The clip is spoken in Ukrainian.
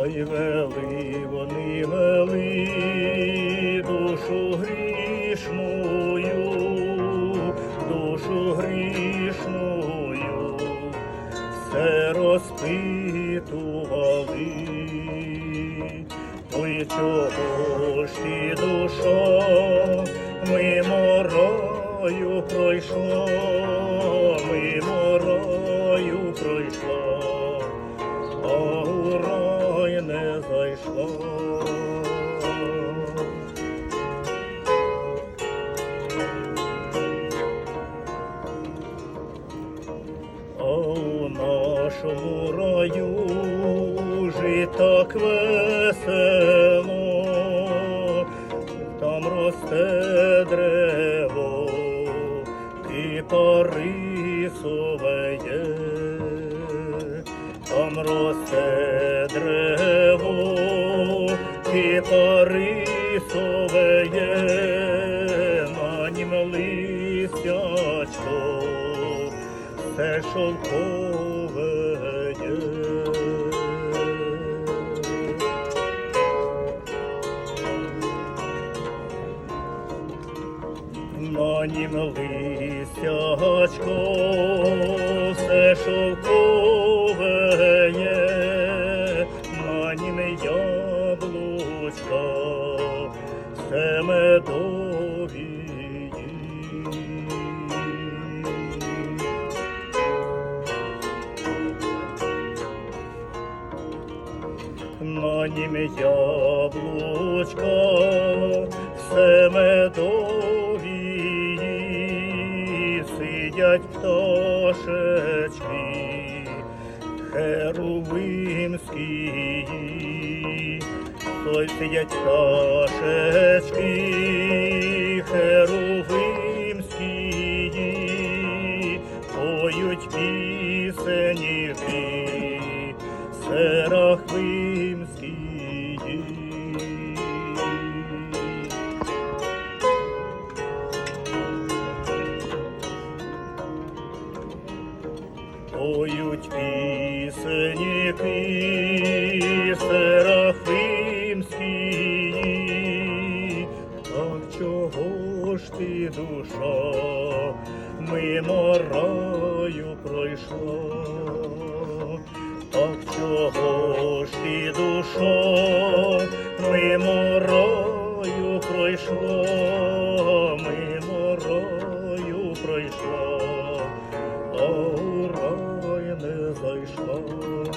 Ой, вели, вони вели душу грішною, душу грішною, все розпитували, ой, чого ж ти душа, мимо раю пройшла, зайшла. А у нашому раю жить так весело, там росте древо, і парисове там росте древо, і парисове є, на листячко, все шовкове. На нім листячко, все шовкове все медові. На нім яблучка, медові, сидять пташечки, херувимські, той сидять пташечки, херувимські, поють пісеньки, Серахвимські. Поють пісеньки Серафимські, чого душа, мимо раю пройшла? Так чого ж ти, душа, мимо раю пройшла, мимо раю пройшла, а у рай не зайшла.